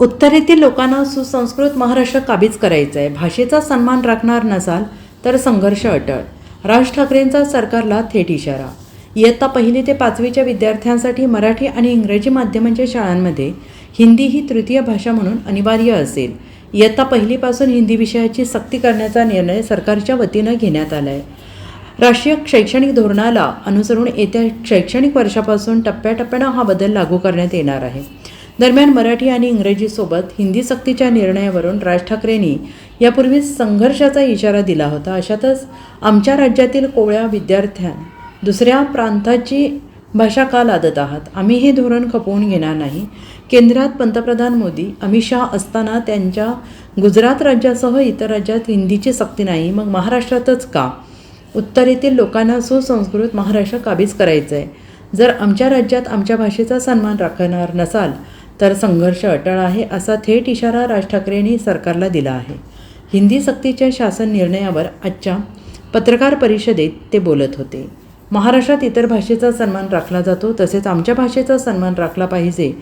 उत्तरेतील लोकांना सुसंस्कृत महाराष्ट्र काबीज करायचं आहे भाषेचा सन्मान राखणार नसाल तर संघर्ष अटळ. राज ठाकरेंचा सरकारला थेट इशारा. इयत्ता पहिली ते पाचवीच्या विद्यार्थ्यांसाठी मराठी आणि इंग्रजी माध्यमांच्या शाळांमध्ये हिंदी ही तृतीय भाषा म्हणून अनिवार्य असेल. इयत्ता पहिलीपासून हिंदी विषयाची सक्ती करण्याचा निर्णय सरकारच्या वतीनं घेण्यात आला आहे राष्ट्रीय शैक्षणिक धोरणाला अनुसरून येत्या शैक्षणिक वर्षापासून टप्प्याटप्प्यानं हा बदल लागू करण्यात येणार आहे. दरम्यान मराठी आणि इंग्रजीसोबत हिंदी सक्तीच्या निर्णयावरून राज ठाकरेंनी यापूर्वीच संघर्षाचा इशारा दिला होता. अशातच आमच्या राज्यातील कोवळ्या विद्यार्थ्यां दुसऱ्या प्रांताची भाषा का लादत आहात? आम्ही हे धोरण खपवून घेणार नाही. केंद्रात पंतप्रधान मोदी अमित शहा असताना त्यांच्या गुजरात राज्यासह इतर राज्यात हिंदीची सक्ती नाही मग महाराष्ट्रातच का? उत्तरेतील लोकांना सुसंस्कृत महाराष्ट्र काबीज करायचं आहे जर आमच्या राज्यात आमच्या भाषेचा सन्मान राखणार नसाल तर संघर्ष अटळ आहे असा थेट इशारा राज ठाकरेंनी सरकारला दिला आहे. हिंदी सक्तीच्या शासन निर्णयावर आजच्या पत्रकार परिषदेत ते बोलत होते. महाराष्ट्रात इतर भाषेचा सन्मान राखला जातो तसेच आमच्या भाषेचा सन्मान राखला पाहिजे.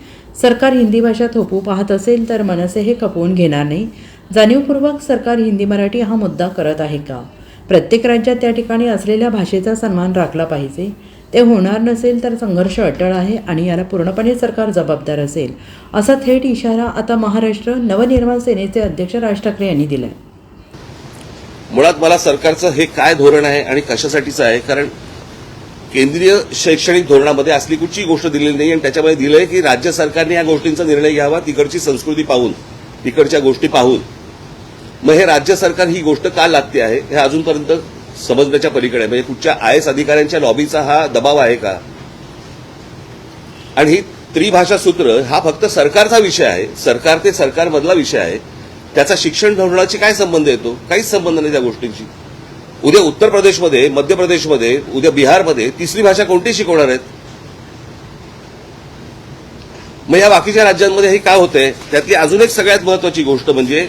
सरकार हिंदी भाषा थोपू पाहत असेल तर मनसे हे खपवून घेणार नाही. जाणीवपूर्वक सरकार हिंदी मराठी हा मुद्दा करत आहे का? प्रत्येक राज्यात त्या ठिकाणी असलेल्या भाषेचा सन्मान राखला पाहिजे. ते होणार नसेल तर संघर्ष अटळ आहे आणि याला पूर्णपणे सरकार जबाबदार असेल. असा थेट इशारा आता महाराष्ट्र नवनिर्माण सेनेचे अध्यक्ष राज ठाकरे यांनी दिलाय. मुळात मला सरकारचं हे काय धोरण आहे आणि कशासाठीचं आहे? कारण केंद्रीय शैक्षणिक धोरणामध्ये असली कुठची गोष्ट दिलेली नाही आणि त्याच्यामध्ये दिलंय की राज्य सरकारने या गोष्टींचा निर्णय घ्यावा तिकडची संस्कृती पाहून तिकडच्या गोष्टी पाहून. मग हे राज्य सरकार ही गोष्ट का लागते आहे? हे अजूनपर्यंत समजण्याच्या पलीकडे. म्हणजे कुठच्या आय एस अधिकाऱ्यांच्या लॉबीचा हा दबाव आहे का? आणि ही त्रिभाषा सूत्र हा फक्त सरकारचा विषय आहे. सरकार ते सरकारमधला विषय आहे. त्याचा शिक्षण धोरणाची काय संबंध येतो? काहीच संबंध नाही त्या गोष्टींची उद्या उत्तर प्रदेशमध्ये मध्य प्रदेशमध्ये उद्या बिहारमध्ये तिसरी भाषा कोणती शिकवणार आहेत? मग या बाकीच्या राज्यांमध्ये हे काय होतंय? त्यातली अजून एक सगळ्यात महत्वाची गोष्ट म्हणजे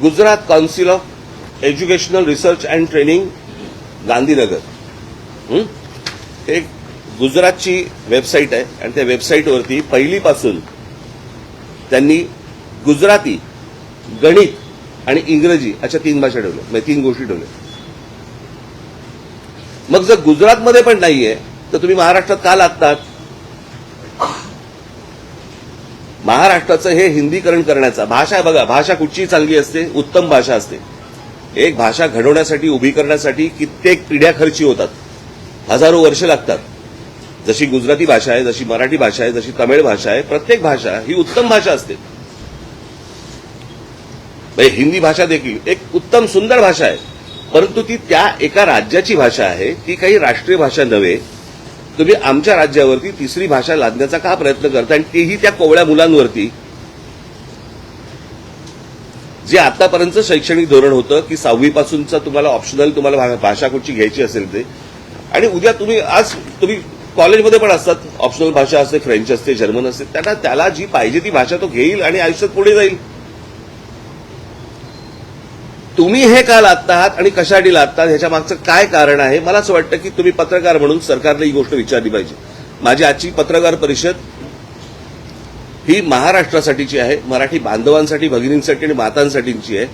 Gujarat council of educational research and training Gandhinagar एक गुजरातची वेबसाईट आहे आणि त्या वेबसाईटवरती पहिलीपासून त्यांनी गुजराती गणित आणि इंग्रजी अशा तीन भाषा ठेवल्या. म्हणजे तीन गोष्टी ठेवल्या. मग जर गुजरातमध्ये पण नाहीये तर तुम्ही महाराष्ट्रात का लागतात? महाराष्ट्राचं हे हिंदीकरण करण्याचा भाषा बघा भाषा कुठची चांगली असते उत्तम भाषा असते. एक भाषा घडवण्यासाठी उभी करण्यासाठी कित्येक पिढ्या खर्ची होतात. हजारो वर्ष लागतात. जशी गुजराती भाषा आहे जशी मराठी भाषा आहे जशी तमिळ भाषा आहे प्रत्येक भाषा ही उत्तम भाषा असते. म्हणजे हिंदी भाषा देखील एक उत्तम सुंदर भाषा आहे. परंतु ती त्या एका राज्याची भाषा आहे ती काही राष्ट्रीय भाषा नव्हे तुम्ही आमच्या राज्यावरती तिसरी भाषा लादण्याचा का प्रयत्न करता आणि तेही त्या कोवळ्या मुलांवरती. जे आतापर्यंत शैक्षणिक धोरण होतं की सहावीपासूनचा तुम्हाला ऑप्शनल तुम्हाला भा- भाषा कुठची घ्यायची असेल ते. आणि उद्या तुम्ही आज तुम्ही कॉलेजमध्ये पण असतात ऑप्शनल भाषा असते फ्रेंच असते जर्मन असते त्यांना त्याला जी पाहिजे ती भाषा तो घेईल आणि आयुष्यात पुढे जाईल. तुम्ही हे का लादता आहात आणि कशासाठी लादतात ह्याच्या मागचं काय कारण आहे? मला असं वाटतं की तुम्ही पत्रकार म्हणून सरकारला ही गोष्ट विचारली पाहिजे. माझी आजची पत्रकार परिषद ही महाराष्ट्रासाठीची आहे मराठी बांधवांसाठी भगिनींसाठी आणि मातांसाठीची आहे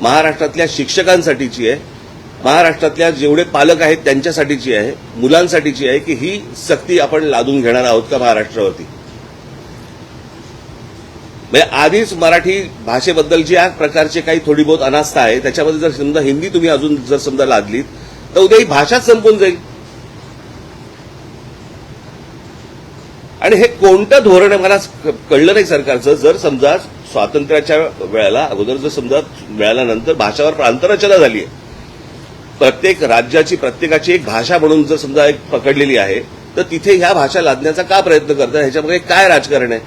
महाराष्ट्रातल्या शिक्षकांसाठीची आहे महाराष्ट्रातल्या जेवढे पालक आहेत त्यांच्यासाठीची आहे मुलांसाठीची आहे की ही सक्ती आपण लादून घेणार आहोत का महाराष्ट्रावरती? म्हणजे आधीच मराठी भाषेबद्दल या प्रकारचे काही थोडी बहुत अनास्था आहे त्याच्यामध्ये जर समजा हिंदी तुम्ही अजून जर समजा लादलीत तर उद्या ही भाषाच संपून जाईल. आणि हे कोणतं धोरण आहे मला कळलं नाही सरकारचं. जर समजा स्वातंत्र्याच्या वेळेला अगोदर जर समजा मिळाल्यानंतर भाषावर प्रांतरचना झाली आहे प्रत्येक राज्याची प्रत्येकाची एक भाषा म्हणून जर समजा एक पकडलेली आहे तर तिथे ह्या भाषा लादण्याचा का प्रयत्न करतात ह्याच्यामध्ये काय राजकारण आहे?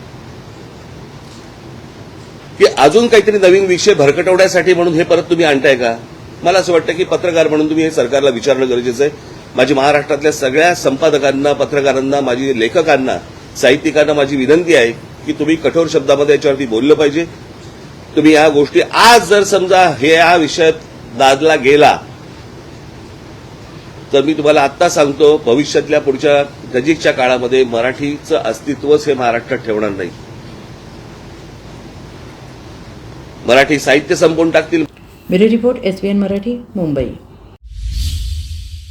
की अजून काहीतरी नवीन विषय भरकटवण्यासाठी म्हणून हे परत तुम्ही आणताय का? मला असं वाटतं की पत्रकार म्हणून तुम्ही हे सरकारला विचारणं गरजेचं आहे. माझी महाराष्ट्रातल्या सगळ्या संपादकांना पत्रकारांना माझी लेखकांना साहित्यिकांना माझी विनंती आहे की तुम्ही कठोर शब्दामध्ये याच्यावरती बोललं पाहिजे. तुम्ही या गोष्टी आज जर समजा हे या विषयात दादला गेला तर मी तुम्हाला आत्ता सांगतो भविष्यातल्या पुढच्या नजीकच्या काळामध्ये मराठीचं अस्तित्वच हे महाराष्ट्रात ठेवणार नाही. मराठी साहित्य संपवून टाकतील. Bureau report S Marathi Mumbai.